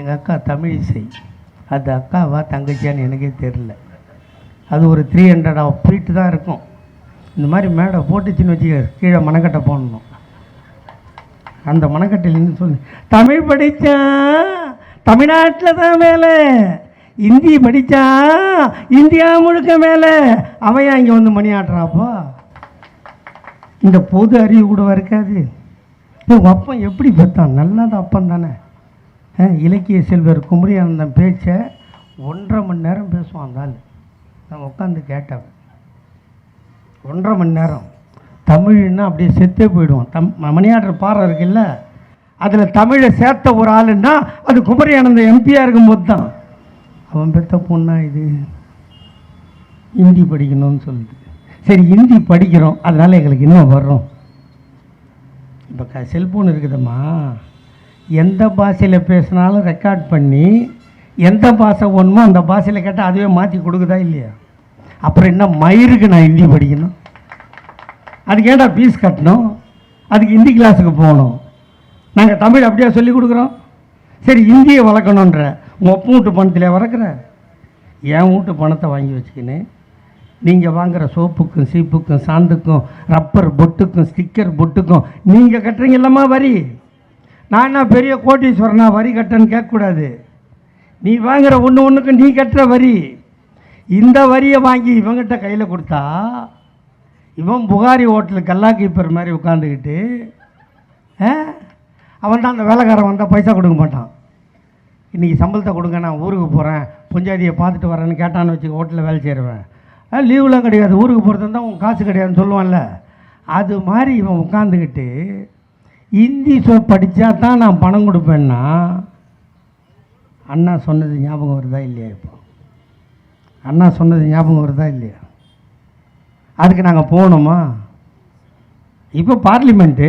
எங்கள் அக்கா தமிழிசை அந்த அக்காவா தங்கச்சியான்னு எனக்கே தெரில அது ஒரு த்ரீ ஹண்ட்ரட் ஆஃப் ஃபீட்டு தான் இருக்கும். இந்த மாதிரி மேடை போட்டுச்சுன்னு வச்சுக்க கீழே மணக்கட்டை போடணும். அந்த மணக்கட்டையிலேருந்து சொல்லு தமிழ் படித்தா தமிழ்நாட்டில் தான் மேலே இந்தி படித்தா இந்தியா முழுக்க மேலே அவன் இங்கே வந்து மணி ஆட்டுறாப்போ இந்த பொது அறிவு கூட இருக்காது. உங்கள் அப்பன் எப்படி பெற்றான் நல்லது அப்பன் தானே. இலக்கிய செல்வர் குமரியானந்தன் பேச்சை ஒன்றரை மணி நேரம் பேசுவான் அந்த ஆள். நான் உட்காந்து கேட்டவன். ஒன்றரை மணி நேரம். தமிழ்னா அப்படியே செத்தே போயிடுவோம் தம் மணியாடுற பாறை இருக்குல்ல அதில் தமிழை சேர்த்த ஒரு ஆளுன்னா அது குமரியானந்த எம்பியாக இருக்கும்போது தான். அவன் பெத்த பொண்ணா இது? ஹிந்தி படிக்கணும்னு சொல்லுது சரி ஹிந்தி படிக்கிறோம். அதனால் எங்களுக்கு இன்னும் வர்றோம். இப்போ க செல்ஃபோன் இருக்குதும்மா. எந்த பாஷையில் பேசினாலும் ரெக்கார்ட் பண்ணி எந்த பாஷை ஒன்றுமோ அந்த பாஷையில் கேட்டால் அதுவே மாற்றி கொடுக்குதா இல்லையா? அப்புறம் என்ன மயிருக்கு நான் ஹிந்தி படிக்கணும்? அதுக்கு ஏன்டா ஃபீஸ் கட்டணும்? அதுக்கு ஹிந்தி கிளாஸுக்கு போகணும்? நாங்கள் தமிழ் அப்படியே சொல்லி கொடுக்குறோம். சரி ஹிந்தியை வளர்க்கணுன்ற உங்கள் ஒப்பு வீட்டு பணத்தில் வளர்க்குற என் வீட்டு பணத்தை வாங்கி வச்சுக்கின்னு நீங்கள் வாங்குகிற சோப்புக்கும் சீப்புக்கும் சாந்துக்கும் ரப்பர் பொட்டுக்கும் ஸ்டிக்கர் பொட்டுக்கும் நீங்கள் கட்டுறீங்க இல்லம்மா வரி? நான் என்ன பெரிய கோட்டீஸ்வரனா வரி கட்டன்னு கேட்கக்கூடாது. நீ வாங்குற ஒன்று ஒன்றுக்கு நீ கட்டுற வரி. இந்த வரியை வாங்கி இவங்கிட்ட கையில் கொடுத்தா இவன் புகாரி ஹோட்டலு கல்லா கீப்பர் மாதிரி உட்காந்துக்கிட்டு அவன் தான் அந்த வேலைக்காரன் வந்தால் பைசா கொடுக்க மாட்டான். இன்றைக்கி சம்பளத்தை கொடுங்க நான் ஊருக்கு போகிறேன் புஞ்சாதியை பார்த்துட்டு வரேன்னு கேட்டான்னு வச்சு ஹோட்டலில் வேலை செய்கிறவன் லீவுலாம் கிடையாது ஊருக்கு போகிறது தான் உன் காசு கிடையாதுன்னு சொல்லுவான்ல. அது மாதிரி இவன் உட்காந்துக்கிட்டு ஹிந்தி சொ படித்தா தான் நான் பணம் கொடுப்பேன்னா அண்ணா சொன்னது ஞாபகம் வருதா இல்லையா இப்போ? அண்ணா சொன்னது ஞாபகம் வருதா இல்லையா? அதுக்கு நாங்கள் போகணுமா? இப்போ பார்லிமெண்ட்டு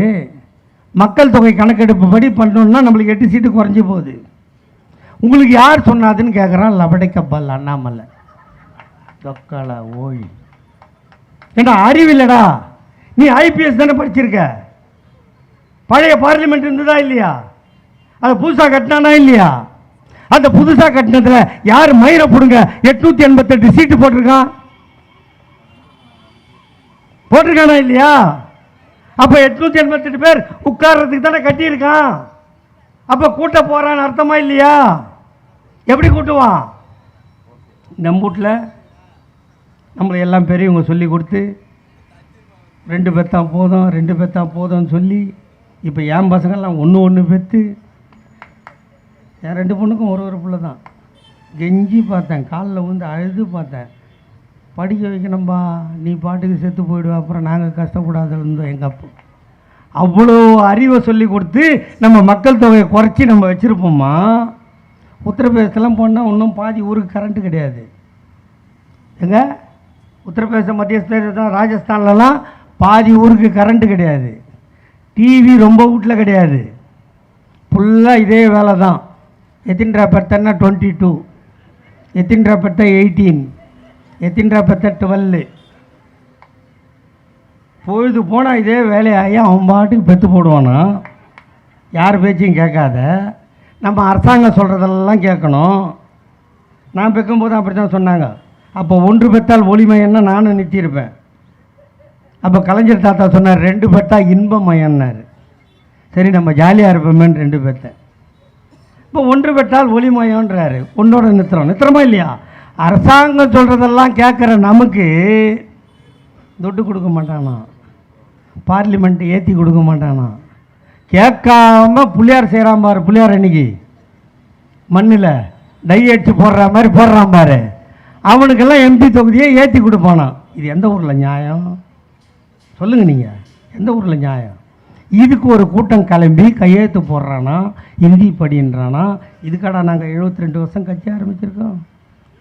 மக்கள் தொகை கணக்கெடுப்பு படி பண்ணோம்னா நம்மளுக்கு எட்டு சீட்டு குறைஞ்சி போகுது. உங்களுக்கு யார் சொன்னாதுன்னு கேட்குறான் லபடைக்கப்பல் அண்ணாமலை. தொக்காலா ஓய். ஏண்டா அறிவில்லடா நீ ஐபிஎஸ் தானே படிச்சிருக்க? பழைய பார்லிமெண்ட் இருந்ததா இல்லையா? அதை புதுசாக கட்டினானா இல்லையா? அந்த புதுசாக கட்டினதில் யார் மயிரை போடுங்க? எட்நூற்றி எண்பத்தெட்டு சீட்டு போட்டிருக்கான் போட்டிருக்கானா இல்லையா? அப்போ எட்நூற்றி எண்பத்தெட்டு பேர் உட்கார்றதுக்கு தானே கட்டியிருக்கான். அப்போ கூட்ட போகிறான்னு அர்த்தமா இல்லையா? எப்படி கூட்டுவான்? நம்ம வீட்டில் நம்மளை எல்லாம் பெரியவங்க சொல்லி கொடுத்து ரெண்டு பேர்த்தான் போதும் ரெண்டு பேர்த்தான் போதும்னு சொல்லி இப்போ என் பசங்கள்லாம் ஒன்று ஒன்று பெற்று என் ரெண்டு பொண்ணுக்கும் ஒரு ஒரு பிள்ளை தான் கெஞ்சி பார்த்தேன் காலில் வந்து அழுது பார்த்தேன். படிக்க வைக்கணும்பா நீ பாட்டுக்கு செத்து போயிடுவா அப்புறம் நாங்கள் கஷ்டப்படாத இருந்தோம் எங்கள் அப்பா. அவ்வளோ அறிவை சொல்லி கொடுத்து நம்ம மக்கள் தொகையை குறைச்சி நம்ம வச்சுருப்போம்மா. உத்தரப்பிரதேசத்தெல்லாம் போனால் இன்னும் பாதி ஊருக்கு கரண்ட்டு கிடையாது. எங்க? உத்தரப்பிரதேசம் மத்திய பிரதேசம் ராஜஸ்தான்லலாம் பாதி ஊருக்கு கரண்ட்டு கிடையாது. டிவி ரொம்ப வீட்டில் கிடையாது. ஃபுல்லாக இதே வேலை தான்? எத்தின்றா பத்தன்னா டுவெண்ட்டி டூ எத்தின்ரா பத்த எயிட்டீன் எத்தின்ரா பத்த டுவெல்லு பொழுது போனால் இதே வேலையாகி அவன் பாட்டுக்கு பெற்று போடுவானா? யார் பேச்சையும் கேட்காத. நம்ம அரசாங்கம் சொல்கிறதெல்லாம் கேட்கணும். நான் பெக்கும்போது அப்படி தான் சொன்னாங்க. அப்போ ஒன்று பெற்றால் ஒளிமயன்னா நானும் நிறுத்தியிருப்பேன். அப்போ கலைஞர் தாத்தா சொன்னார் ரெண்டு பேர்த்தா இன்பமயன்னார் சரி நம்ம ஜாலியாக இருப்போமேன்னு ரெண்டு பேர்த்த இப்போ ஒன்று பெற்றால் ஒளிமயன்றாரு ஒன்றோட நித்திரம் நித்திரமா இல்லையா? அரசாங்கம் சொல்கிறதெல்லாம் கேட்குற நமக்கு துட்டு கொடுக்க மாட்டானா? பார்லிமெண்ட்டு ஏற்றி கொடுக்க மாட்டானா? கேட்காம புள்ளியார் செய்கிறான் பாரு புள்ளியார் அன்னைக்கு. மண்ணில் டை அடித்து போடுற மாதிரி போடுறான் பாரு. அவனுக்கெல்லாம் எம்பி தொகுதியை ஏற்றி கொடுப்பானாம் இது எந்த ஊரில் நியாயம்? சொல்லுங்கள் நீங்கள் எந்த ஊரில் நியாயம்? இதுக்கு ஒரு கூட்டம் கிளம்பி கையெழுத்து போடுறானா ஹிந்தி படின்றானா இதுக்காடா நாங்கள் 72 ரெண்டு வருஷம் கட்சி ஆரம்பிச்சிருக்கோம்.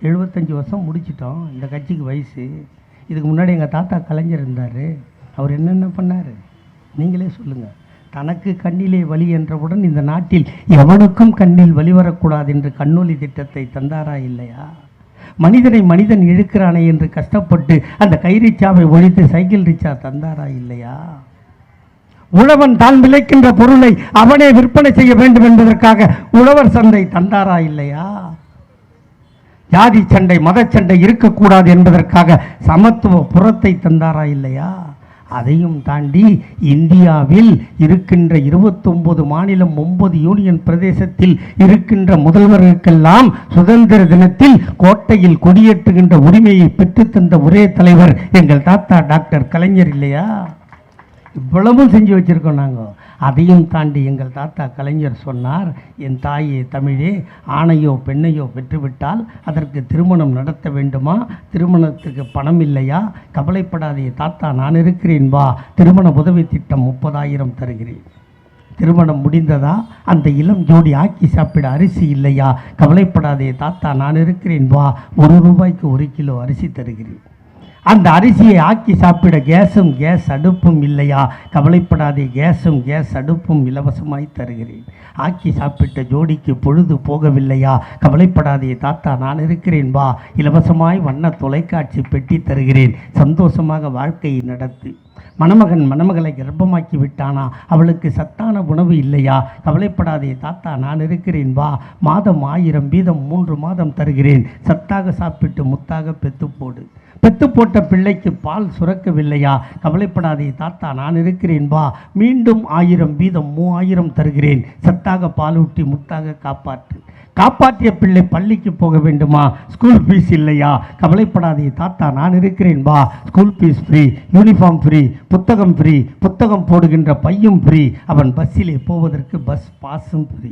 எழுபத்தஞ்சி வருஷம் முடிச்சிட்டோம் இந்த கட்சிக்கு வயசு. இதுக்கு முன்னாடி எங்கள் தாத்தா கலைஞர் இருந்தார். அவர் என்னென்ன பண்ணார்? நீங்களே சொல்லுங்கள் தனக்கு கண்ணிலே வலி என்றவுடன் இந்த நாட்டில் எவனுக்கும் கண்ணில் வலி வரக்கூடாது என்று கண்ணொலி திட்டத்தை தந்தாரா இல்லையா? மனிதனை மனிதன் இழுக்கிறானே என்று கஷ்டப்பட்டு அந்த கைரிச்சாவை ஒழித்து சைக்கிள் ரிச்சா தந்தாரா இல்லையா? உழவன் தான் விளைக்கின்ற பொருளை அவனே விற்பனை செய்ய வேண்டும் என்பதற்காக உழவர் சந்தை தந்தாரா இல்லையா? ஜாதி சண்டை மதச்சண்டை இருக்கக்கூடாது என்பதற்காக சமத்துவ புறத்தை தந்தாரா இல்லையா? அதையும் தாண்டி இந்தியாவில் இருக்கின்ற 29 மாநிலம் ஒன்பது யூனியன் பிரதேசத்தில் இருக்கின்ற முதல்வர்களுக்கெல்லாம் சுதந்திர தினத்தில் கோட்டையில் கொடியேற்றுகின்ற உரிமையை பெற்றுத்தந்த ஒரே தலைவர் எங்கள் தாத்தா டாக்டர் கலைஞர் இல்லையா? இவ்வளவும் செஞ்சு வச்சிருக்கோம் நாங்கள் அதையும் தாண்டி எங்கள் தாத்தா கலைஞர் சொன்னார் என் தாயே தமிழே ஆணையோ பெண்ணையோ பெற்றுவிட்டால் அதற்கு திருமணம் நடத்த வேண்டுமா? திருமணத்துக்கு பணம் இல்லையா? கவலைப்படாதே தாத்தா நான் இருக்கிறேன் வா. திருமண உதவி திட்டம் முப்பதாயிரம் தருகிறேன். திருமணம் முடிந்ததா? அந்த இளம் ஜோடி ஆக்கி சாப்பிட அரிசி இல்லையா? கவலைப்படாதே தாத்தா நான் இருக்கிறேன் வா. ஒரு ரூபாய்க்கு ஒரு கிலோ அரிசி தருகிறேன். அந்த அரிசியை ஆக்கி சாப்பிட கேஸும் கேஸ் அடுப்பும் இல்லையா? கவலைப்படாதே கேஸும் கேஸ் அடுப்பும் இலவசமாய் தருகிறேன். ஆக்கி சாப்பிட்ட ஜோடிக்கு பொழுது போகவில்லையா? கவலைப்படாதே தாத்தா நான் இருக்கிறேன் வா. இலவசமாய் வண்ண தொலைக்காட்சி பெட்டி தருகிறேன். சந்தோஷமாக வாழ்க்கையை நடத்து. மணமகன் மணமகளை கர்ப்பமாக்கி விட்டானா? அவளுக்கு சத்தான உணவு இல்லையா? கவலைப்படாதே தாத்தா நான் இருக்கிறேன். வா மாதம் ஆயிரம் வீதம் மூன்று மாதம் தருகிறேன். சத்தாக சாப்பிட்டு முத்தாக பெத்து போடு. பெத்து போட்ட பிள்ளைக்கு பால் சுரக்கவில்லையா? கவலைப்படாதே தாத்தா நான் இருக்கிறேன். வா மீண்டும் ஆயிரம் வீதம் மூவாயிரம் தருகிறேன். சத்தாக பாலூட்டி முத்தாக காப்பாற்று. காப்பாற்றிய பிள்ளை பள்ளிக்கு போக வேண்டுமா? ஸ்கூல் ஃபீஸ் இல்லையா? கவலைப்படாதே தாத்தா நான் இருக்கிறேன். வா school fees free uniform free புத்தகம் ஃப்ரீ புத்தகம் போடுகின்ற பையும் ஃப்ரீ அவன் பஸ்ஸிலே போவதற்கு பஸ் பாஸும் ஃப்ரீ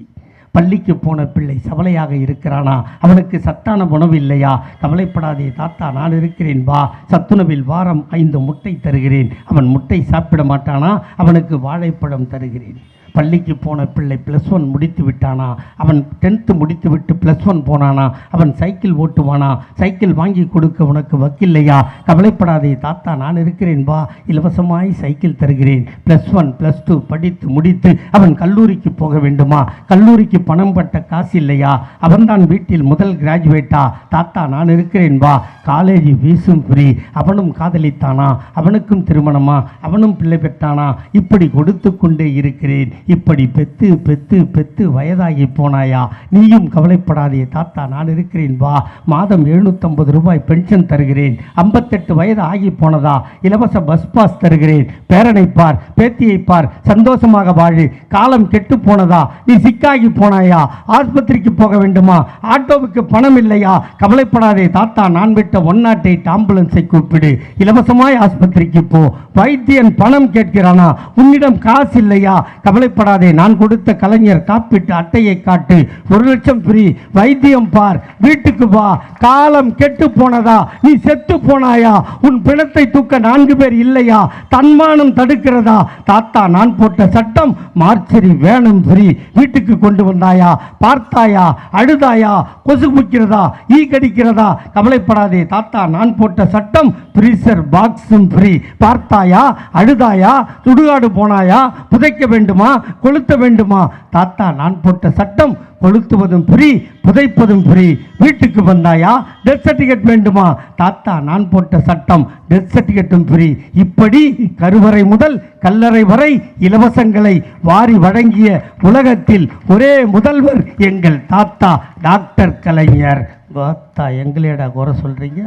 பள்ளிக்கு போன பிள்ளை சவலையாக இருக்கிறானா? அவனுக்கு சத்தான உணவு இல்லையா? கவலைப்படாதே தாத்தா நான் இருக்கிறேன் வா. சத்துணவில் வாரம் ஐந்து முட்டை தருகிறேன். அவன் முட்டை சாப்பிட மாட்டானா? அவனுக்கு வாழைப்பழம் தருகிறேன். பள்ளிக்கு போன பிள்ளை ப்ளஸ் ஒன் முடித்து விட்டானா? அவன் டென்த்து முடித்து விட்டு ப்ளஸ் ஒன் போனானா? அவன் சைக்கிள் ஓட்டுவானா? சைக்கிள் வாங்கி கொடுக்க உனக்கு வக்கில்லையா? கவலைப்படாதே தாத்தா நான் இருக்கிறேன் வா. இலவசமாய் சைக்கிள் தருகிறேன். ப்ளஸ் ஒன் ப்ளஸ் டூ படித்து முடித்து அவன் கல்லூரிக்கு போக வேண்டுமா? கல்லூரிக்கு பணம் பட்ட காசு இல்லையா? அவன்தான் வீட்டில் முதல் கிராஜுவேட்டா தாத்தா நான் இருக்கிறேன் வா. காலேஜ் ஃபீஸும் ஃப்ரீ அவனும் காதலித்தானா? அவனுக்கும் திருமணமா? அவனும் பிள்ளை பெற்றானா? இப்படி கொடுத்து கொண்டே இருக்கிறேன். இப்படி பெத்து பெத்து பெத்து வயதாகி போனாயா? நீயும் கவலைப்படாதே தாத்தா நான் இருக்கிறேன். வா மாதம் எழுநூத்தம்பது ரூபாய் பென்ஷன் தருகிறேன். ஐம்பத்தெட்டு வயது ஆகி போனதா? இலவச பஸ் பாஸ் தருகிறேன். பேரனை பார் பேத்தியை பார் சந்தோஷமாக வாழு. காலம் கெட்டு போனதா? நீ சிக்காகி போனாயா? ஆஸ்பத்திரிக்கு போக வேண்டுமா? ஆட்டோவுக்கு பணம் இல்லையா? கவலைப்படாதே தாத்தா நான் விட்ட ஒன் நாட் எயிட் ஆம்புலன்ஸை கூப்பிடு. இலவசமாய் ஆஸ்பத்திரிக்கு போ. வைத்தியன் பணம் கேட்கிறானா? உன்னிடம் காசு இல்லையா? கவலை கவலைப்படாதே நான் கொடுத்த கலைஞர் காப்பீட்டு அட்டையை காட்டு. ஒரு லட்சம் ஃப்ரீ வைத்தியம் பார். வீட்டுக்கு வா. காலம் கெட்டு போனதா? நீ செத்து போனாயா? உன் பிணத்தை தூக்க நான்கு பேர் இல்லையா? தன்மானம் தடுக்கிறதா? தாத்தா நான் போட்ட சட்டம் மார்ச்சரி வேணும் ஃப்ரீ வீட்டுக்கு கொண்டு வந்தாயா? பார்த்தாயா? அழுதாயா? கொசு முக்கிறதா ஈ கடிக்கிறதா? கவலைப்படாதே தாத்தா நான் போட்ட சட்டம் ஃப்ரீசர் பாக்ஸும் ஃப்ரீ பார்த்தாயா? அழுதாயா? சுடுகாடு போனாயா? புதைக்க வேண்டுமா? கொளுத்த வேண்டுமா? தாத்தா நான் போட்ட சட்டம் கொளுத்துவதும் ஃப்ரீ புதைப்பதும் ஃப்ரீ வீட்டுக்கு வந்தாயா? டெத் சர்டிஃபிகேட் வேண்டுமா? தாத்தா நான் போட்ட சட்டம் டெத் சர்டிஃபிகேட்டும் ஃப்ரீ இப்படி கருவறை முதல் கல்லறை வரை இலவசங்களை வாரி வழங்கிய உலகத்தில் ஒரே முதல்வர் எங்கள் தாத்தா டாக்டர் கலைஞர். தாத்தா எங்களேடா குறை சொல்கிறீங்க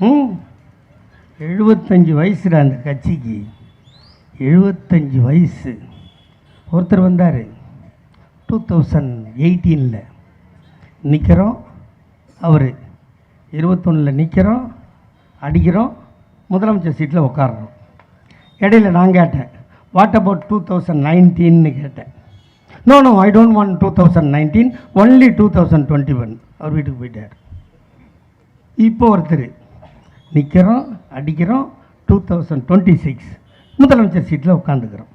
ம்? எழுபத்தஞ்சு வயசுடா அந்த கட்சிக்கு. எழுபத்தஞ்சு வயசு. ஒருத்தர் வந்தார். டூ தௌசண்ட் எயிட்டீனில் நிற்கிறோம் அவர் இருபத்தொன்னில் நிற்கிறோம் அடிக்கிறோம் முதலமைச்சர் சீட்டில் உட்கார்றோம் இடையில நான் கேட்டேன் வாட் அபவுட் டூ தௌசண்ட் நைன்டீன்னு கேட்டேன். No no I don't want two thousand nineteen only two thousand twenty one அவர் வீட்டுக்கு போயிட்டார். இப்போ ஒருத்தர் நிற்கிறோம் அடிக்கிறோம் டூ தௌசண்ட் டுவெண்ட்டி சிக்ஸ் முதலமைச்சர் சீட்டில் உட்காந்துக்கிறோம்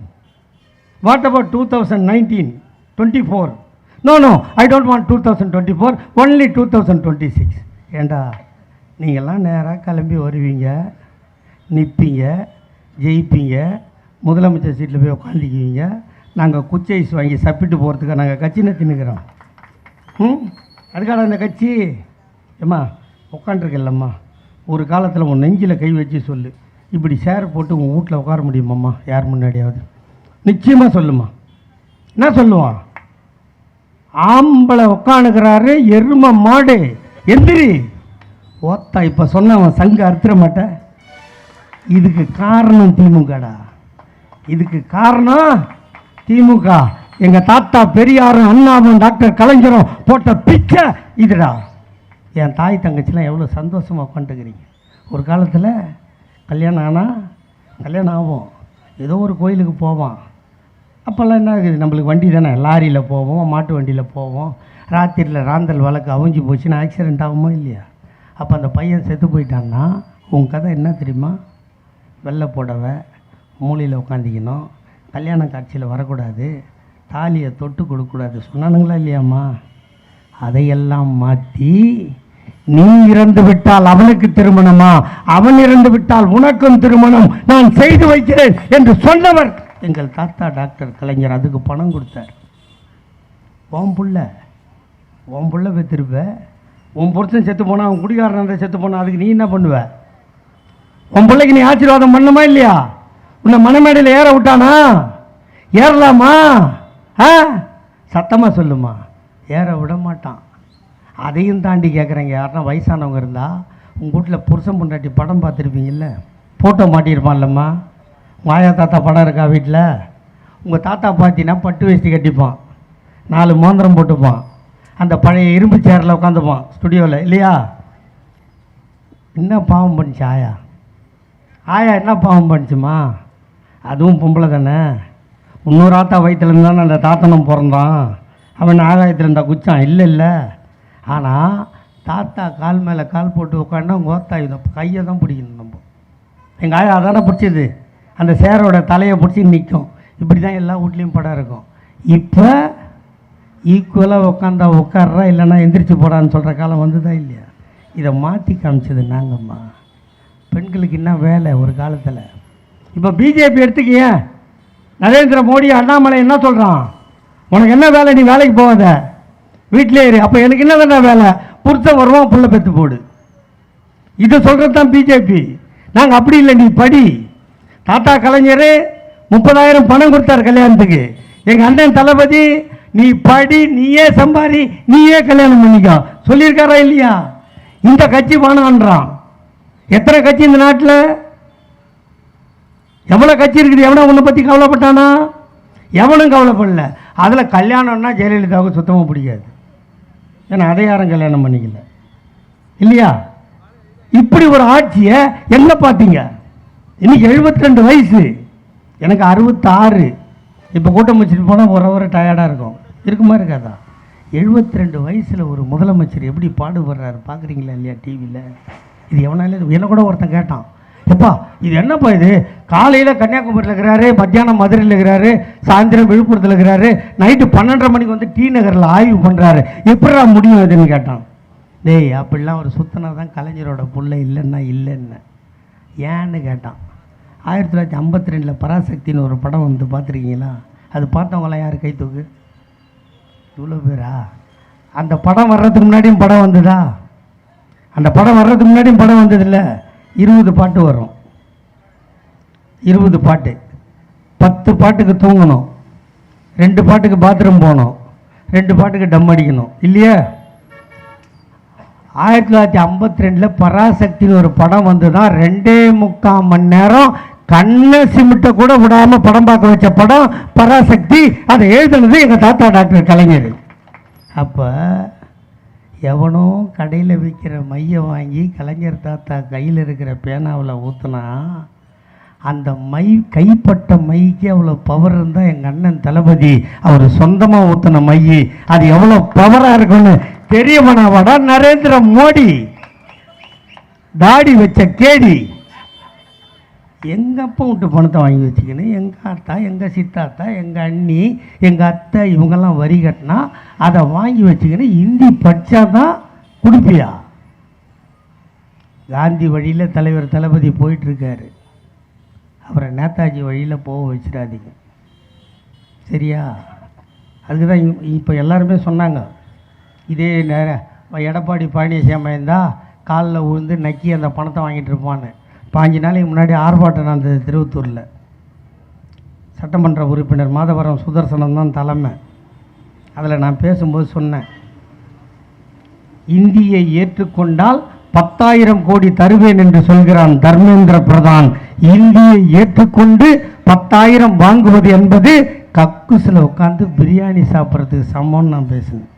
what about two thousand nineteen twenty four no no I don't want two thousand twenty four only two thousand twenty six ஏண்டா நீங்கள்லாம் நேராக கிளம்பி வருவீங்க நிற்பீங்க ஜெயிப்பீங்க முதலமைச்சர் சீட்டில் போய் உட்காந்துக்குவீங்க நாங்கள் குச்சைஸ் வாங்கி சப்பிட்டு போகிறதுக்கு நாங்கள் கட்சி நிறுத்தினுக்கிறோம் ம்? அதுக்காக அந்த கட்சி? ஏம்மா உட்காண்ட்ருக்கல்லம்மா ஒரு காலத்தில் உன் நெஞ்சில் கை வச்சு சொல்லு. இப்படி சேர் போட்டு உங்கள் வீட்டில் உட்கார முடியுமாம்மா யார் முன்னாடியாவது. நிச்சயமாக சொல்லுமா என்ன சொல்லுவான்? ஆம்பளை உட்காந்துக்கிறாரு எரும மாடு. எந்திரி. ஓத்தா இப்போ சொன்னவன் சங்கு அறுத்துற மாட்டேன். இதுக்கு காரணம் திமுகடா. இதுக்கு காரணம் திமுக. எங்கள் தாத்தா பெரியாரும் அண்ணாவும் டாக்டர் கலைஞரும் போட்ட பிச்சை இதுடா. என் தாய் தங்கச்சிலாம் எவ்வளோ சந்தோஷமாக உட்காந்துக்கிறீங்க ஒரு காலத்தில் கல்யாணம் ஆனால் கல்யாணம் ஆகும். ஏதோ ஒரு கோயிலுக்கு போவான் அப்போல்லாம் என்ன இருக்குது நம்மளுக்கு வண்டி தானே? லாரியில் போவோம் மாட்டு வண்டியில் போவோம். ராத்திரியில் ராந்தல் வழக்கு அவிஞ்சு போச்சுன்னா ஆக்சிடென்ட் ஆகுமா இல்லையா? அப்போ அந்த பையன் செத்து போயிட்டான்னா உன் கதை என்ன தெரியுமா? வெள்ளை புடவை மூலையில் உட்காந்திக்கணும் கல்யாண காட்சியில் வரக்கூடாது. தாலியை தொட்டு கொடுக்கக்கூடாது. சொன்னானுங்களா இல்லையாம்மா? அதையெல்லாம் மாற்றி நீ இறந்து விட்டால் அவனுக்கு திருமணமா? அவன் இறந்து விட்டால் உனக்கும் திருமணம். நான் செய்து வைக்கிறேன் என்று சொன்னவர். எங்கள் தாத்தா டாக்டர் கலைஞர் அதுக்கு பணம் கொடுத்தார். உன் புள்ள உன் புள்ள பெற்றிருப்ப உன் புருஷன் செத்து போனால் அவன் குடிகாரன் செத்து போனால் அதுக்கு நீ என்ன பண்ணுவ? உன் பிள்ளைக்கு நீ ஆசீர்வாதம் பண்ணுமா இல்லையா? உன்னை மணமேடையில் ஏற விட்டானா? ஏறலாமா? ஆ? சத்தமாக சொல்லுமா. ஏற விட மாட்டான். அதையும் தாண்டி கேட்குறேங்க யாருன்னா வயசானவங்க இருந்தால் உங்கள் வீட்டில் புருஷன் பொண்டாட்டி படம் பார்த்துருப்பீங்கல்ல? ஃபோட்டோ மாட்டியிருப்பான்லம்மா. மாயா தாத்தா படம் இருக்கா வீட்டில்? உங்கள் தாத்தா பார்த்தீங்கன்னா பட்டு வேஷ்டி கட்டிப்பான். நாலு மோந்திரம் போட்டுப்பான். அந்த பழைய இரும்பு சேரில் உட்காந்துப்பான் ஸ்டுடியோவில் இல்லையா? என்ன பாவம் பண்ணுச்சு ஆயா? ஆயா என்ன பாவம் பண்ணிச்சுமா அதுவும் பொம்பளை தானே. இன்னொரு ஆத்தா வயிற்றுலேருந்து இருந்தானே அந்த தாத்தனம் பிறந்தான். அவன் ஆகாயத்தில் இருந்தால் குச்சான். இல்லை இல்லை. ஆனால் தாத்தா கால் மேலே கால் போட்டு உட்காந்தா கோத்தா இந்த கையை தான் பிடிக்கணும் நம்ம. எங்கள் ஆயா அதானே பிடிச்சது? அந்த சேரோட தலையை பிடிச்சி நிற்கும் இப்படி தான் எல்லா வீட்லேயும் படம் இருக்கும். இப்போ ஈக்குவலாக உட்காந்தா உட்கார்றா இல்லைன்னா எந்திரிச்சு போடான்னு சொல்கிற காலம் வந்ததா இல்லையா? இதை மாற்றி காமிச்சது நாங்கம்மா. பெண்களுக்கு என்ன வேலை ஒரு காலத்தில்? இப்போ பிஜேபி எடுத்துக்கிய. நரேந்திர மோடி அண்ணாமலை என்ன சொல்கிறான் உனக்கு என்ன வேலை நீ வேலைக்கு போகாத? வீட்டிலே இரு. அப்போ எனக்கு என்ன தானே வேலை? புருஷன் வருவான் புள்ள பெற்று போடு. இது சொல்கிறது தான் பிஜேபி நாங்கள் அப்படி இல்லை நீ படி. தாத்தா கலைஞர் முப்பதாயிரம் பணம் கொடுத்தார் கல்யாணத்துக்கு. எங்கள் அண்ணன் தளபதி நீ படி நீயே சம்பாரி நீயே கல்யாணம் பண்ணிக்கோ. சொல்லியிருக்காரா இல்லையா? இந்த கட்சி வேணான்றான் எத்தனை கட்சி இந்த நாட்டில்? எவ்வளோ கட்சி இருக்குது? எவனை உன்னை பற்றி கவலைப்பட்டானா? எவனும் கவலைப்படல. அதில் கல்யாணம்னா ஜெயலலிதாவுக்கு சுத்தமாக பிடிக்காது. ஏன்னா அதை யாரும் கல்யாணம் பண்ணிக்கல. இல்லையா? இப்படி ஒரு ஆட்சியை என்ன பார்த்தீங்க இன்னைக்கு 72 ரெண்டு வயசு. எனக்கு அறுபத்தாறு. இப்போ கூட்டம் வச்சுட்டு போனால் ஒரு ஒரு டயர்டாக இருக்கும். இருக்குமா இருக்காதா? 72 ரெண்டு வயசில் ஒரு முதலமைச்சர் எப்படி பாடுபடுறாரு? பார்க்குறீங்களா இல்லையா டிவியில் இது எவனாலே என்ன கூட ஒருத்தன் கேட்டான். எப்பா இது என்னப்பா இது? காலையில் கன்னியாகுமரியில் இருக்கிறாரு மத்தியானம் மதுரையில் இருக்கிறாரு சாயந்தரம் விழுப்புரத்தில் இருக்கிறாரு நைட்டு பன்னெண்டரை மணிக்கு வந்து டி நகரில் ஆய்வு பண்ணுறாரு எப்படிடா முடியும் இதுன்னு கேட்டான். டேய் அப்படிலாம் ஒரு சுத்தனா தான் கலைஞரோட புள்ள இல்லைன்னா இல்லைன்னு. ஏன்னு கேட்டான். ஆயிரத்தி தொள்ளாயிரத்தி ஐம்பத்தி ரெண்டில் பராசக்தின்னு ஒரு படம் வந்து பார்த்துருக்கீங்களா? அது பார்த்தவங்களாம் யார் கை தூக்கு? இவ்வளோ பேரா? அந்த படம் வர்றதுக்கு முன்னாடியும் படம் வந்ததா? அந்த படம் வர்றதுக்கு முன்னாடியும் படம் வந்ததில்ல. இருபது பாட்டு வரும். இருபது பாட்டு. பத்து பாட்டுக்கு தூங்கணும். ரெண்டு பாட்டுக்கு பாத்ரூம் போகணும். ரெண்டு பாட்டுக்கு டம் அடிக்கணும். இல்லையா? ஆயிரத்தி தொள்ளாயிரத்தி ஐம்பத்தி ரெண்டில் பராசக்தின்னு ஒரு படம் வந்து தான் ரெண்டே முக்கால் மணி நேரம் கண்ணை சிமிட்ட கூட விடாமல் படம் பார்க்க வச்ச படம் பராசக்தி. அதை எழுதுனது எங்கள் தாத்தா டாக்டர் கலைஞர். அப்போ எவனோ கடையில் விற்கிற மையை வாங்கி கலைஞர் தாத்தா கையில் இருக்கிற பேனாவில் ஊற்றுனா அந்த மை கைப்பட்ட மைக்கு அவ்வளோ பவர் இருந்தால் எங்கள் அண்ணன் தளபதி அவர் சொந்தமாக ஊற்றின மை அது எவ்வளோ பவராக இருக்குன்னு தெரியவனாவாடா நரேந்திர மோடி. தாடி வச்ச கேடி. எங்கள் அப்பா விட்டு பணத்தை வாங்கி வச்சுக்கணும் எங்கள் அத்தா எங்கள் சித்தாத்தா எங்கள் அண்ணி எங்கள் அத்தை இவங்கெல்லாம் வரி கட்டினா அதை வாங்கி வச்சுக்கணும் ஹிந்தி படித்தா தான் கொடுப்பியா? காந்தி வழியில் தலைவர் தளபதி போயிட்டுருக்காரு. அவரை நேதாஜி வழியில் போக வச்சிடாதீங்க. சரியா? அதுக்கு தான் இப்போ எல்லாருமே சொன்னாங்க. இதே நேரம் எடப்பாடி பழனிசாமி இருந்தால் காலில் விழுந்து நக்கி அந்த பணத்தை வாங்கிட்டு இருப்பான்னு. பாஞ்சு நாளைக்கு முன்னாடி ஆர்ப்பாட்டம் நடந்தது திருவத்தூரில். சட்டமன்ற உறுப்பினர் மாதவரம் சுதர்சனம் தான் தலைமை. அதில் நான் பேசும்போது சொன்னேன். இந்தியை ஏற்றுக்கொண்டால் பத்தாயிரம் கோடி தருவேன் என்று சொல்கிறான் தர்மேந்திர பிரதான். இந்தியை ஏற்றுக்கொண்டு பத்தாயிரம் வாங்குவது என்பது கக்குசில் உட்காந்து பிரியாணி சாப்பிட்றதுக்கு சமம்னு நான் பேசினேன்.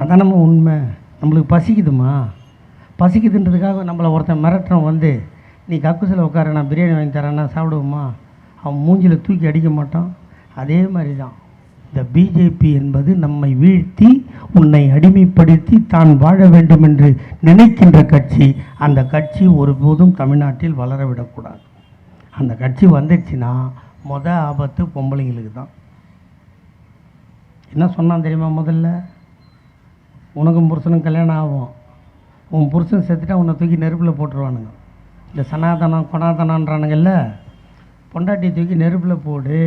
அதான் நம்ம உண்மை? நம்மளுக்கு பசிக்குதுமா? பசிக்குதுன்றதுக்காக நம்மளை ஒருத்தன் மிரட்டுறோம் வந்து நீ கக்குசில் உட்கார நான் பிரியாணி வாங்கி தரேன்னா சாப்பிடுவோமா? அவன் மூஞ்சில் தூக்கி அடிக்க மாட்டான். அதே மாதிரி தான் இந்த பிஜேபி என்பது நம்மை வீழ்த்தி உன்னை அடிமைப்படுத்தி தான் வாழ வேண்டும் என்று நினைக்கின்ற கட்சி அந்த கட்சி ஒருபோதும் தமிழ்நாட்டில் வளர விடக்கூடாது. அந்த கட்சி வந்துச்சுன்னா மொத ஆபத்து பொம்பளைங்களுக்கு தான். என்ன சொன்னான் தெரியுமா முதல்ல? உனக்கும் புருஷனும் கல்யாணம் ஆகும். உன் புருஷன் செத்துட்டா உன்னை தூக்கி நெருப்பில் போட்டுருவானுங்க. இந்த சனாதனம் கொனாதனான்றானுங்கல்ல பொண்டாட்டியை தூக்கி நெருப்பில் போடு.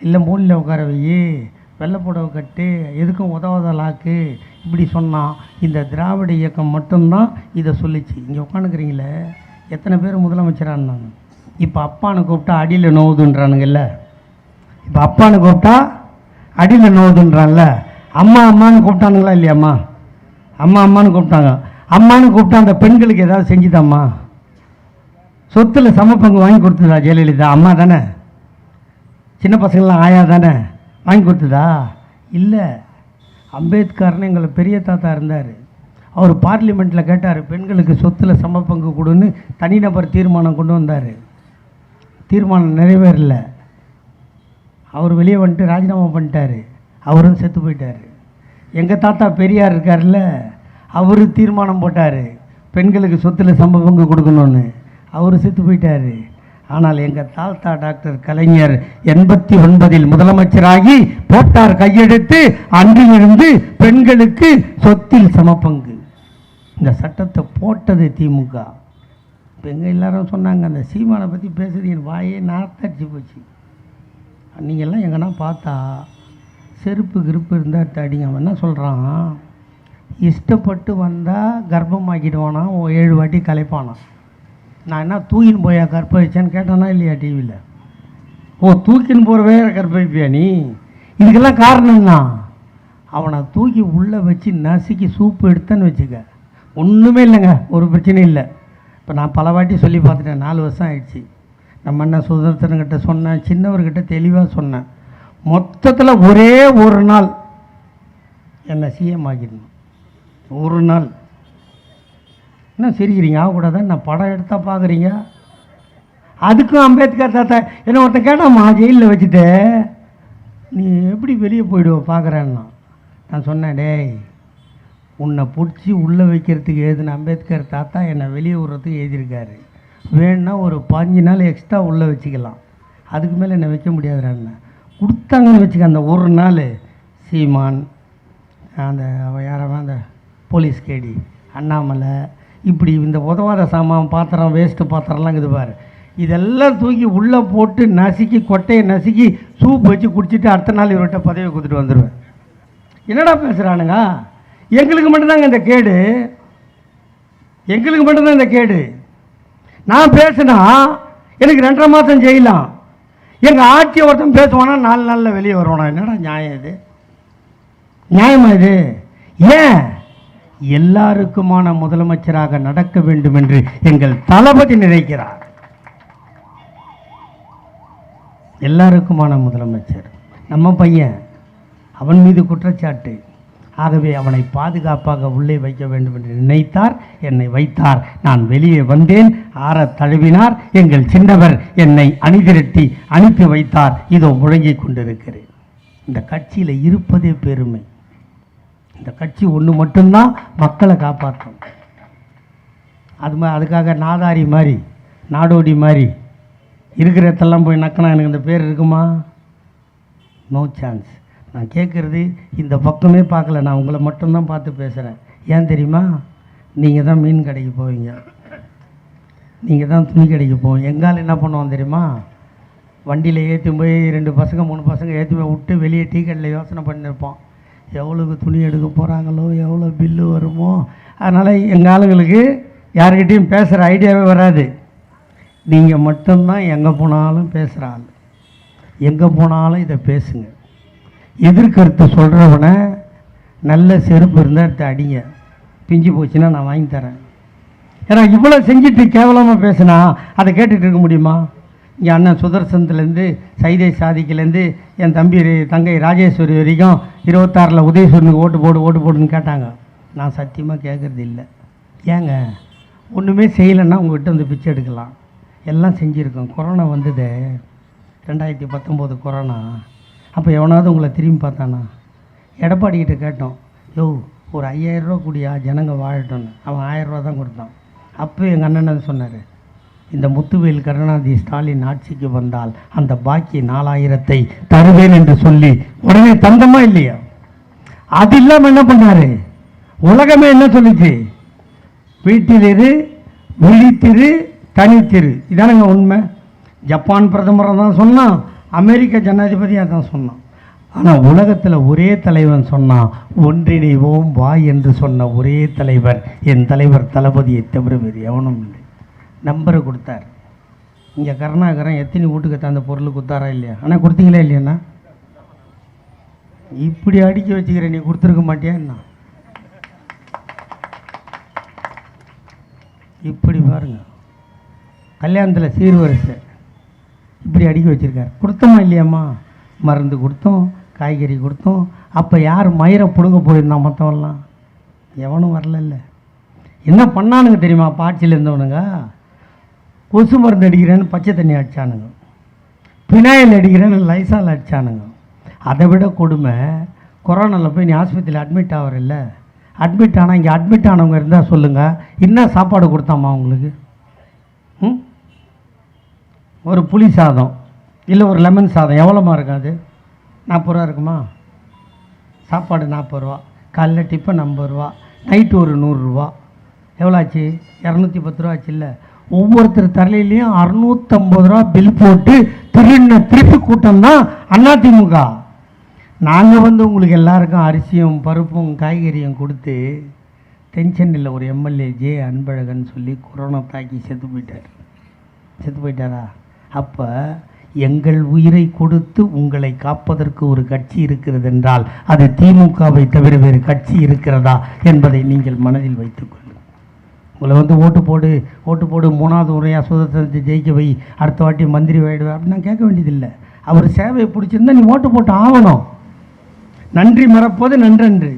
இல்லை மூலில் உட்கார வை. வெள்ளை புடவை கட்டு. எதுக்கும் உதவாத லாக்கு இப்படி சொன்னான் இந்த திராவிட இயக்கம் மட்டும்தான் இதை சொல்லிச்சு. இங்கே உட்காந்துக்கிறீங்களே எத்தனை பேர் முதலமைச்சரானாங்க இப்போ அப்பானை கூப்பிட்டா அடியில் நோவுதுன்றானுங்கல்ல. இப்போ அப்பானு கூப்பிட்டா அடியில் நோவுதுன்றான்ல. அம்மா அம்மான்னு கூப்பிட்டானுங்களா இல்லையாம்மா? அம்மா அம்மான்னு கூப்பிட்டாங்க. அம்மான்னு கூப்பிட்டா அந்த பெண்களுக்கு ஏதாவது செஞ்சுதாம்மா? சொத்தில் சமப்பங்கு வாங்கி கொடுத்ததா ஜெயலலிதா? அம்மா தானே. சின்ன பசங்களாம் ஆயா தானே? வாங்கி கொடுத்ததா? இல்லை. அம்பேத்கர்னு எங்களை பெரிய தாத்தா இருந்தார். அவர் பார்லிமெண்ட்டில் கேட்டார் பெண்களுக்கு சொத்துல சமப்பங்கு கொடுன்னு தனிநபர் தீர்மானம் கொண்டு வந்தார். தீர்மானம் நிறைவேறல. அவர் வெளியே வந்துட்டு ராஜினாமா பண்ணிட்டாரு. அவரும் செத்து போயிட்டார். எங்கள் தாத்தா பெரியார் இருக்கார்ல அவர் தீர்மானம் போட்டார். பெண்களுக்கு சொத்தில் சம பங்கு கொடுக்கணும்னு. அவர் செத்து போயிட்டார். ஆனால் எங்கள் தாத்தா டாக்டர் கலைஞர் எண்பத்தி ஒன்பதில் முதலமைச்சராகி போட்டார் கையெடுத்து அன்றிலிருந்து பெண்களுக்கு சொத்தில் சமப்பங்கு. இந்த சட்டத்தை போட்டது திமுக. இப்போ எங்கள் எல்லாரும் சொன்னாங்க அந்த சீமானை பற்றி பேசுறது என் வாயே நார்த்தடிச்சு போச்சு. நீங்கள்லாம் எங்கன்னா பார்த்தா செருப்பு கிருப்பு இருந்தால் அடிங்க அவன் என்ன சொல்கிறான் இஷ்டப்பட்டு வந்தால் கர்ப்பமாக்கிடுவானா? ஓ ஏழு வாட்டி கலைப்பானா? நான் என்ன தூக்கின்னு போயா கற்பழிச்சேன்னு கேட்டானா இல்லையா டிவியில் ஓ தூக்கின்னு போகிற வேற கற்பழிப்பியா நீ? இதுக்கெல்லாம் காரணம் என்ன? அவனை தூக்கி உள்ளே வச்சு நசுக்கி சூப்பு எடுத்தேன்னு வச்சுக்க. ஒன்றுமே இல்லைங்க ஒரு பிரச்சனையும் இல்லை. இப்போ நான் பல வாட்டி சொல்லி பார்த்துட்டேன் நாலு வருஷம் ஆயிடுச்சு. நம்ம என்ன சுதந்திரன்கிட்ட சொன்னேன் சின்னவர்கிட்ட தெளிவாக சொன்னேன். மொத்தத்தில் ஒரே ஒரு நாள் என்னை சிஎம் ஆக்கிடணும். ஒரு நாள். என்ன சிரிக்கிறீங்க? ஆகக்கூடாது நான் படம் எடுத்தால் பார்க்குறீங்க அதுக்கும் அம்பேத்கர் தாத்தா என்ன ஒருத்தன் கேட்டாம்மா ஜெயிலில் வச்சுட்டு நீ எப்படி வெளியே போயிடுவோ பார்க்குறேன்னா நான் சொன்னேன் டேய் உன்னை பிடிச்சி உள்ளே வைக்கிறதுக்கு எழுதின அம்பேத்கர் தாத்தா என்னை வெளியே விடுறதுக்கு எழுதியிருக்காரு. வேணுன்னா ஒரு பாஞ்சு நாள் எக்ஸ்ட்ரா உள்ளே வச்சுக்கலாம். அதுக்கு மேலே என்னை வைக்க முடியாதுறான்னு கொடுத்தாங்கன்னு வச்சுக்க அந்த ஒரு நாள் சீமான் அந்த அவன் யாரவன் அந்த போலீஸ் கேடி அண்ணாமலை இப்படி இந்த உதவாத சாமான் பாத்திரம் வேஸ்ட்டு பாத்திரம்லாம் இருக்குது பாரு. இதெல்லாம் தூக்கி உள்ளே போட்டு நசுக்கி கொட்டையை நசுக்கி சூப் வச்சு குடிச்சிட்டு அடுத்த நாள் இவர்கிட்ட பதவி கொடுத்துட்டு வந்துடுவேன் என்னடா பேசுகிறானுங்க எங்களுக்கு மட்டும்தாங்க இந்த கேடு. எங்களுக்கு மட்டும்தான் இந்த கேடு. நான் பேசுனா எனக்கு ரெண்டரை மாதம் செய்யலாம் எங்கள் ஆட்சி ஒருத்தன் பேசுவானா நாலு நாளில் வெளியே வருவானா? என்னடா நியாயம் இது? நியாயமா இது? ஏன்? எல்லாருக்குமான முதலமைச்சராக நடக்க வேண்டும் என்று எங்கள் தளபதி நினைக்கிறார். எல்லாருக்குமான முதலமைச்சர். நம்ம பையன் அவன் மீது குற்றச்சாட்டு. ஆகவே அவனை பாதுகாப்பாக உள்ளே வைக்க வேண்டும் என்று நினைத்தார். என்னை வைத்தார். நான் வெளியே வந்தேன். ஆற தழுவினார். எங்கள் சின்னவர் என்னை அணிதிரட்டி அனுப்பி வைத்தார். இதோ முழங்கிக் கொண்டிருக்கிறேன். இந்த கட்சியில் இருப்பதே பெருமை. இந்த கட்சி ஒன்று மட்டும்தான் மக்களை காப்பாற்றும். அது மாதிரி அதுக்காக நாதாரி மாதிரி நாடோடி மாதிரி இருக்கிற இடத்தெல்லாம் போய் நக்கினா எனக்கு இந்த பேர் இருக்குமா? நோ சான்ஸ் நான் கேட்குறது இந்த பக்கமே பார்க்கல நான் உங்களை மட்டும்தான் பார்த்து பேசுகிறேன் ஏன் தெரியுமா? நீங்கள் தான் மீன் கடைக்கு போவீங்க. நீங்கள் தான் துணி கடைக்கு போவோம் எங்கால் என்ன பண்ணுவோம் தெரியுமா? வண்டியில் ஏற்றி போய் ரெண்டு பசங்க மூணு பசங்க ஏற்றி போய் விட்டு வெளியே டீ கடையில் யோசனை பண்ணியிருப்போம் எவ்வளோக்கு துணி எடுக்க போகிறாங்களோ எவ்வளோ பில்லு வருமோ? அதனால் எங்கள் ஆளுங்களுக்கு யார்கிட்டயும் பேசுகிற ஐடியாவே வராது. நீங்கள் மட்டும்தான் எங்கே போனாலும் பேசுகிற ஆள். எங்கே போனாலும் இதை பேசுங்க. எதிர்கருத்து சொல்கிறவனை நல்ல செருப்பு இருந்தால் எடுத்து அடிங்க. பிஞ்சு போச்சுன்னா நான் வாங்கி தரேன். ஏன்னா இவ்வளோ செஞ்சுட்டு கேவலமாக பேசுனா அதை கேட்டுட்டு இருக்க முடியுமா? இங்கே அண்ணன் சுதர்சனத்துலேருந்து சைதை சாதிக்கிலேருந்து என் தம்பி தங்கை ராஜேஸ்வரி வரைக்கும் இருபத்தாறில் உதயசூரனுக்கு ஓட்டு போடு ஓட்டு போடுன்னு கேட்டாங்க. நான் சத்தியமாக கேட்குறது இல்லை. ஏங்க ஒன்றுமே செய்யலைன்னா உங்கள்கிட்ட வந்து பிச்சை எடுக்கலாம். எல்லாம் செஞ்சுருக்கோம். கொரோனா வந்தது. ரெண்டாயிரத்தி பத்தொம்போது கொரோனா. அப்போ எவனாவது உங்களை திரும்பி பார்த்தானா? எடப்பாடிக்கிட்ட கேட்டோம் யோ ஒரு ஐயாயிரம் ரூபா கூடியா ஜனங்க வாழட்டும்னு. அவன் ஆயிரரூவா தான் கொடுத்தான். அப்போ எங்கள் அண்ணன் சொன்னார்? இந்த முத்துவேல் கருணாநிதி ஸ்டாலின் ஆட்சிக்கு வந்தால் அந்த பாக்கி நாலாயிரத்தை தருவேன் என்று சொல்லி உடனே தந்தமா இல்லையா? அது இல்லாமல் என்ன பண்ணார்? உலகமே என்ன சொல்லிச்சு? வீட்டிலிரு விழித்திரு தனித்திரு. இதானங்க உண்மை. ஜப்பான் பிரதமரை தான் சொன்னான் அமெரிக்க ஜனாதிபதியாக தான் சொன்னான். ஆனால் உலகத்தில் ஒரே தலைவன் சொன்னான் ஒன்றிணைவோம் வா என்று சொன்ன ஒரே தலைவர் என் தலைவர் தளபதியை தவிர வேறு எவனும் இல்லை. நம்பரை கொடுத்தார். இங்கே கருணாகரன் எத்தனை வீட்டுக்கு தந்த பொருள் கொடுத்தாரா இல்லையா? ஆனால் கொடுத்தீங்களா இல்லையாண்ணா இப்படி அடிக்க வச்சுக்கிற நீ கொடுத்துருக்க மாட்டியா என்ன? இப்படி பாருங்க. கல்யாணத்தில் சீர்வரிசை. இப்படி அடுக்கி வச்சுருக்காரு. கொடுத்தோமா இல்லையாம்மா? மருந்து கொடுத்தோம் காய்கறி கொடுத்தோம். அப்போ யார் மயிரை பிடுங்க போயிருந்தான் மற்றவெல்லாம் எவனும் வரல என்ன பண்ணானுங்க தெரியுமா? பாட்சியில் இருந்தவனுங்க. கொசு மருந்து அடிக்கிறேன்னு பச்சை தண்ணி அடிச்சானுங்க. Phenyl அடிக்கிறேன்னு Lysol அடிச்சானுங்க. அதை விட கொடுமை கொரோனாவில் போய் நீ ஆஸ்பத்திரியில் அட்மிட் ஆகிறல்ல. அட்மிட் ஆனால் இங்கே அட்மிட் ஆனவங்க இருந்தால் சொல்லுங்கள் என்ன சாப்பாடு கொடுத்தாம்மா உங்களுக்கு? ஒரு புளி சாதம் இல்லை ஒரு லெமன் சாதம் எவ்வளோமா இருக்கும் அது? நாற்பது ரூபா இருக்குமா? சாப்பாடு நாற்பது ரூபா. காலைல டிஃபன் ஐம்பது ரூபா. நைட்டு ஒரு நூறுரூவா எவ்வளோ ஆச்சு இரநூத்தி பத்து ரூபா ஆச்சு இல்லை. ஒவ்வொருத்தர் தலையிலையும் அறுநூத்தம்பது ரூபா பில் போட்டு திருண்ண திருப்பி கூட்டம் தான் அதிமுக. நாங்கள் வந்து உங்களுக்கு எல்லாருக்கும் அரிசியும் பருப்பும் காய்கறியும் கொடுத்து தென்சென்னையில் ஒரு எம்எல்ஏ ஜே அன்பழகன் சொல்லி கொரோனா தாக்கி செத்து போயிட்டார். செத்து போயிட்டாரா? அப்போ எங்கள் உயிரை கொடுத்து உங்களை காப்பதற்கு ஒரு கட்சி இருக்கிறது என்றால் அது திமுகவை தவிர வேறு கட்சி இருக்கிறதா என்பதை நீங்கள் மனதில் வைத்துக்கொள்ளுங்கள் உங்களை வந்து ஓட்டு போடு ஓட்டு போடு மூணாவது முறையாக சுதந்திரத்தை ஜெயிக்க வை அடுத்த வாட்டி மந்திரி ஆகிடுவேன் அப்படின்னு நான் கேட்க வேண்டியதில்லை. அவர் சேவையை பிடிச்சிருந்தா நீ ஓட்டு போட்டு ஆகணும். நன்றி மறப்பது நன்றன்று.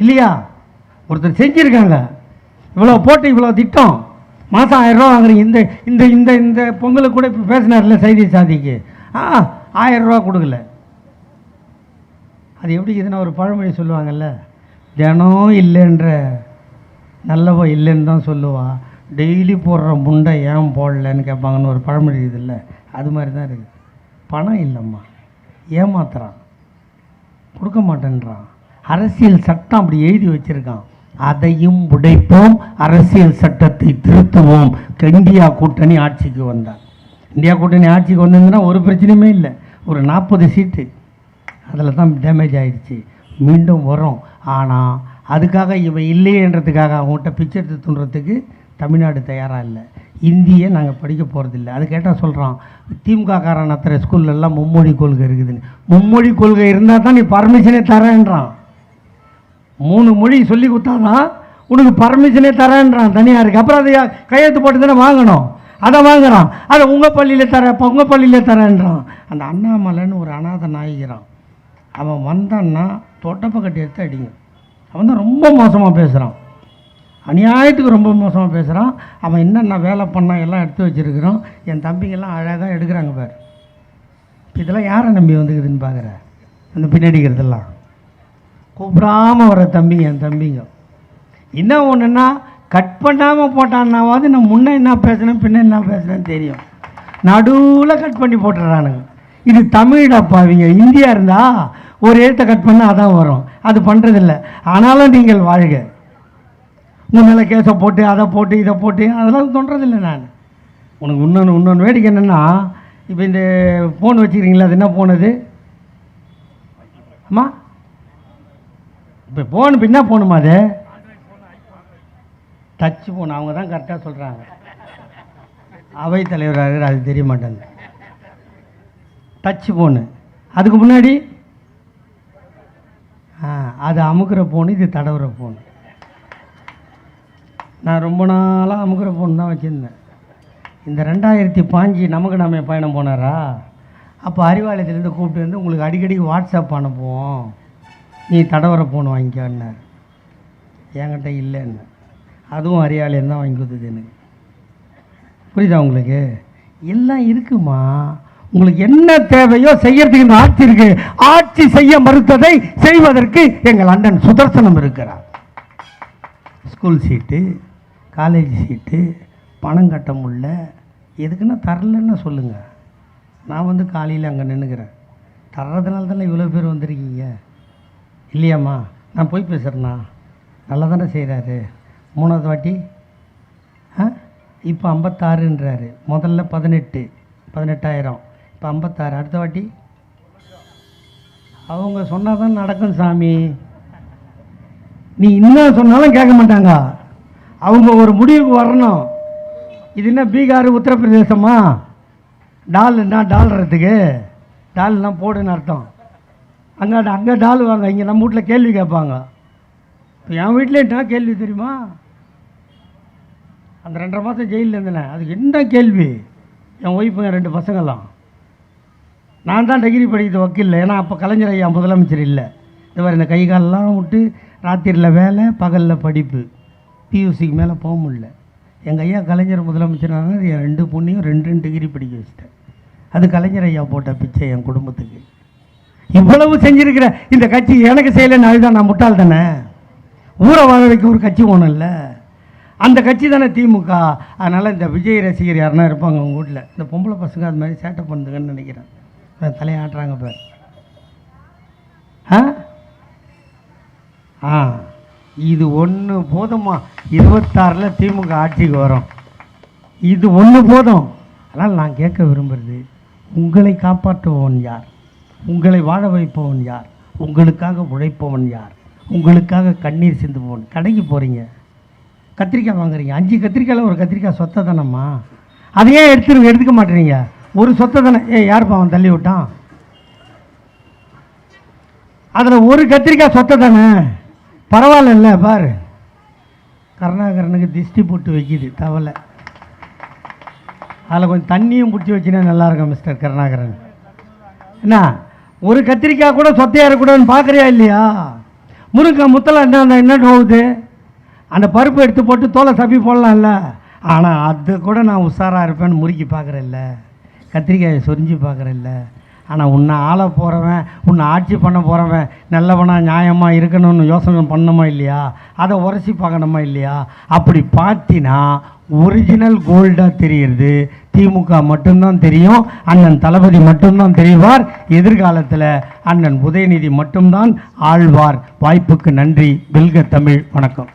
இல்லையா? ஒருத்தர் செஞ்சுருக்காங்க. இவ்வளோ போட்டு இவ்வளோ திட்டம். மாதம் ஆயிரம் ரூபா வாங்குறீங்க. இந்த இந்த இந்த இந்த பொங்கலுக்கு கூட இப்போ பேசினார்ல செய்தி சாதிக்கு. ஆ ஆயிரம் ரூபா கொடுக்கல. அது எப்படி இதுன்னா ஒரு பழமொழி சொல்லுவாங்கல்ல? தினம் இல்லைன்ற நல்லவோ இல்லைன்னு தான் சொல்லுவான் டெய்லி போடுற முண்டை ஏன் போடலன்னு கேட்பாங்கன்னு ஒரு பழமொழி இருக்குதுல்ல. அது மாதிரி தான் இருக்குது. பணம் இல்லைம்மா. ஏமாத்துறான். கொடுக்க மாட்டேன்றான். அரசியல் சட்டம் அப்படி எழுதி வச்சுருக்கான். அதையும் உடைப்போம். அரசியல் சட்டத்தை திருத்துவோம். இந்தியா கூட்டணி ஆட்சிக்கு வந்தார். இந்தியா கூட்டணி ஆட்சிக்கு வந்ததுன்னா ஒரு பிரச்சனையுமே இல்லை. ஒரு நாற்பது சீட்டு. அதில் தான் டேமேஜ் ஆகிடுச்சு மீண்டும் வரும் ஆனால் அதுக்காக இவன் இல்லையேன்றதுக்காக அவங்ககிட்ட பிச்சை எடுத்து துண்டுறதுக்கு தமிழ்நாடு தயாராக இல்லை. இந்தியை நாங்கள் படிக்க போகிறதில்ல அது கேட்டால் சொல்கிறான் திமுக காரன் அத்தனை ஸ்கூல்லலாம் மும்மொழி கொள்கை இருக்குதுன்னு. மும்மொழி கொள்கை இருந்தால் தான் நீ பர்மிஷனே தரேன்றான். மூணு மொழி சொல்லி கொடுத்தாதான் உனக்கு பர்மிஷனே தரேன்றான் தனியாருக்கு. அப்புறம் அதை கையெழுத்து போட்டு தானே வாங்கணும். அதை வாங்குறான். அதை உங்கள் பள்ளியில் தர இப்போ உங்கள் பள்ளியில் தரேன்றான். அந்த அண்ணாமலைன்னு ஒரு அனாதை நாய்கிறான் அவன் வந்தான்னா தொட்டப்ப கட்டி எடுத்து அடிங்க. அவன் தான் ரொம்ப மோசமாக பேசுகிறான் அநியாயத்துக்கு ரொம்ப மோசமாக பேசுகிறான் அவன் என்னென்ன வேலை பண்ணான் எல்லாம் எடுத்து வச்சுருக்கிறான். என் தம்பிங்கெல்லாம் அழகாக எடுக்கிறாங்க பார். இதெல்லாம் யாரை நம்பி வந்துக்குதுன்னு பார்க்குற அந்த பின்னாடிக்கிறதெல்லாம் கூப்பிடாமல் வர தம்பிங்க என் தம்பிங்க. என்ன ஒன்றுன்னா கட் பண்ணாமல் போட்டான்னாவது நான் முன்னே என்ன பேசுனேன் பின்ன என்ன பேசுனேன்னு தெரியும். நடுவில் கட் பண்ணி போட்டுறானுங்க. இது தமிழப்பா அவங்க இந்தியா இருந்தால் ஒரு எழுத்தை கட் பண்ணால் அதான் வரும். அது பண்ணுறதில்ல ஆனாலும் நீங்கள் வாழ்க. முன்னால் கேஸை போட்டு அதை போட்டு இதை போட்டு அதெல்லாம் தோன்றதில்லை நான். உனக்கு இன்னொன்று இன்னொன்று வேடிக்கை என்னென்னா இப்போ இந்த ஃபோன் வச்சுக்கிறீங்களா அது என்ன ஃபோன் அது? அம்மா? இப்போ ஃபோனு இப்போ என்ன போகணுமா அது? டச் ஃபோன் அவங்க தான் கரெக்டாக சொல்கிறாங்க அவை தலைவராக அது தெரிய மாட்டேங்குது. டச் ஃபோனு அதுக்கு முன்னாடி? ஆ அது அமுக்கிற ஃபோனு இது தடவுற ஃபோனு நான் ரொம்ப நாளாக அமுக்கிற ஃபோன் தான் வச்சுருந்தேன். இந்த ரெண்டாயிரத்தி பாஞ்சு நமக்கு நாம பயணம் போனாரா? அப்போ அறிவாலயத்துலேருந்து கூப்பிட்டு வந்து உங்களுக்கு அடிக்கடி வாட்ஸ்அப் அனுப்புவோம். நீ தடவரை ஃபோன் வாங்கிக்கன்னார் என்கிட்ட இல்லைன்னு அதுவும் அறிவாலயம் தான் வாங்கி கொடுத்தது எனக்கு. புரியுதா உங்களுக்கு? எல்லாம் இருக்குமா? உங்களுக்கு என்ன தேவையோ செய்யறதுக்கு இந்த ஆட்சி இருக்கு. ஆட்சி செய்ய மறுத்ததை செய்வதற்கு எங்கள் அண்ணன் சுதர்சனம் இருக்கிறார். ஸ்கூல் சீட்டு காலேஜ் சீட்டு பணம் கட்ட முடியல. எதுக்குன்னா தரலன்னு சொல்லுங்கள் நான் வந்து காலையில் அங்கே நின்றுக்கிறேன் தர்றதுனால தானே இவ்வளோ பேர் வந்திருக்கீங்க? இல்லையாம்மா நான் போய் பேசுகிறேண்ணா நல்லா தானே செய்கிறாரு மூணாவது வாட்டி. ஆ? இப்போ ஐம்பத்தாறுன்றாரு. முதல்ல பதினெட்டு பதினெட்டாயிரம். இப்போ ஐம்பத்தாறு. அடுத்த வாட்டி. அவங்க சொன்னால் தான் நடக்கும் சாமி. நீ இன்னும் சொன்னாலும் கேட்க மாட்டாங்க. அவங்க ஒரு முடிவுக்கு வரணும். இது என்ன பீகார் உத்தரப்பிரதேசமா? என்ன டால்றதுக்கு. டால்லாம் போடுன்னு அர்த்தம். அங்கே அங்கே டால் வாங்க இங்கே நம்ம வீட்டில் கேள்வி கேட்பாங்க. இப்போ என் வீட்டில் என்ன கேள்வி தெரியுமா? அந்த ரெண்டரை மாதம் ஜெயிலில் இருந்தேன் அதுக்கு என்ன கேள்வி? என் ஒய்ஃபுங்க ரெண்டு பசங்கள்லாம் நான் தான் டிகிரி படிக்கிறது வக்கீல் ஏன்னா அப்போ கலைஞர் ஐயா முதலமைச்சர் இல்லை. இந்த மாதிரி இந்த கை காலெல்லாம் விட்டு ராத்திரியில் வேலை பகலில் படிப்பு. பியூசிக்கு மேலே போக முடியல. எங்கள் ஐயா கலைஞர் முதலமைச்சராக என் ரெண்டு பொண்ணையும் ரெண்டு ரெண்டு டிகிரி படிக்க வச்சிட்டேன். அது கலைஞர் ஐயா போட்ட பிச்சை என் குடும்பத்துக்கு. இவ்வளவு செஞ்சிருக்கிற இந்த கட்சி எனக்கு செய்யலைன்னு அதுதான் நான் முட்டாள் தானே? ஊரை வாழ வைக்க ஒரு கட்சி ஒன்றும் அந்த கட்சி தானே திமுக. அதனால் இந்த விஜய் ரசிகர் யாருன்னா இருப்பாங்க உங்கள் வீட்டில் இந்த பொம்பளை பசங்க அது மாதிரி சேட்டை பண்ணுதுங்கன்னு நினைக்கிறேன். தலையாட்டுறாங்க பேர். ஆ? ஆ. இது ஒன்று போதுமா? இருபத்தாறில் திமுக ஆட்சிக்கு வரும். இது ஒன்று போதும். அதனால் நான் கேட்க விரும்புகிறது உங்களை காப்பாற்றுவோன் யார்? உங்களை வாழ வைப்பவன் யார்? உங்களுக்காக உழைப்பவன் யார்? உங்களுக்காக கண்ணீர் சிந்துபவன். கடைக்கு போகிறீங்க கத்திரிக்காய் வாங்குறீங்க. அஞ்சு கத்திரிக்காயில் ஒரு கத்திரிக்காய் சொத்தை தானம்மா அதையே எடுத்து எடுத்துக்க மாட்டேறீங்க. ஒரு சொத்தை தானே ஏ யாருப்பா அவன் தள்ளி விட்டான்? அதில் ஒரு கத்திரிக்காய் சொத்தை தானே பரவாயில்ல பாரு. கருணாகரனுக்கு திஷ்டி போட்டு வைக்கிது தவலை. அதில் கொஞ்சம் தண்ணியும் பிடிச்சி வச்சுனா நல்லா இருக்கும் மிஸ்டர் கருணாகரன். என்ன? ஒரு கத்திரிக்காய் கூட சொத்தையாக இருக்கக்கூடாதுன்னு பார்க்குறியா இல்லையா? முருங்கை முத்தலாம் என்ன என்ன போகுது அந்த பருப்பு எடுத்து போட்டு தோலை சப்பி போடலாம்ல. ஆனால் அது கூட நான் உஷாராக இருப்பேன்னு முறுக்கி பார்க்குறேல்ல கத்திரிக்காயை சொரிஞ்சு பார்க்குறேல்ல ஆனால் உன்னை ஆள போகிறவன் உன்னை ஆட்சி பண்ண போகிறவன் நல்லவனா நியாயமாக இருக்கணும்னு யோசனை பண்ணணுமா இல்லையா? அதை உரசி பார்க்கணுமா இல்லையா? அப்படி பார்த்தினா ஒரிஜினல் கோல்டாக தெரிகிறது திமுக மட்டும்தான் தெரியும். அண்ணன் தளபதி மட்டும்தான் தெரிவார். எதிர்காலத்தில் அண்ணன் உதயநிதி மட்டும்தான் ஆழ்வார். வாய்ப்புக்கு நன்றி. வெல்க தமிழ் வணக்கம்.